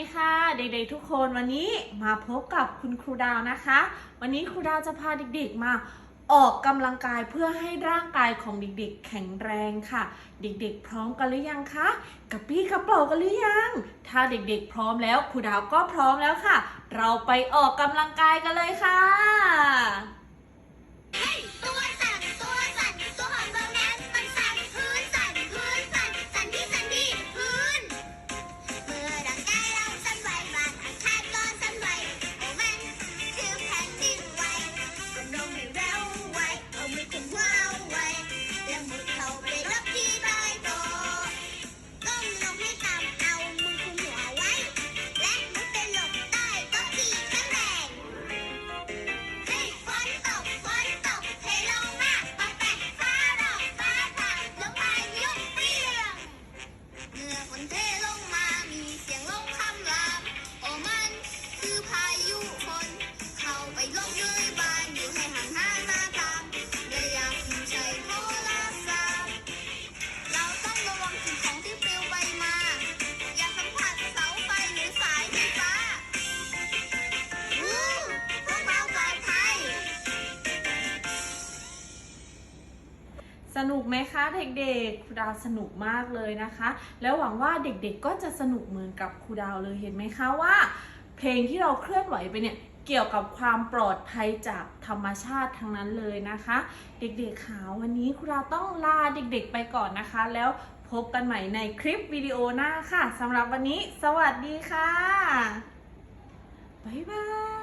ด็กๆทุกคนวันนี้มาพบกับคุณครูดาวนะคะ วันนี้ครูดาวจะพาเด็กๆมาออกกำลังกายเพื่อให้ร่างกายของเด็กๆ แข็งแรงค่ะ เด็กๆ พร้อมกันหรือยังคะกับปี้กระเป๋ากันหรือยัง ถ้าเด็กๆ พร้อมแล้วครูดาวก็พร้อมแล้วค่ะ เราไปออกกำลังกายกันเลยค่ะ เมื่ สนุกไหมคะเด็กๆ ครูดาวสนุกมากเลยนะคะ แล้วหวังว่าเด็กๆก็จะสนุกเหมือนกับครูดาวเลยเห็นไหมคะว่า เพลงที่เราเคลื่อนไหวไปเนี่ยเกี่ยวกับความปลอดภัยจากธรรมชาติทั้งนั้นเลยนะคะ เด็กๆขาวันนี้ครูดาวต้องลาเด็กๆไปก่อนนะคะ แล้วพบกันใหม่ในคลิปวิดีโอหน้าค่ะสำหรับวันนี้ สวัสดีค่ะบ๊ายบาย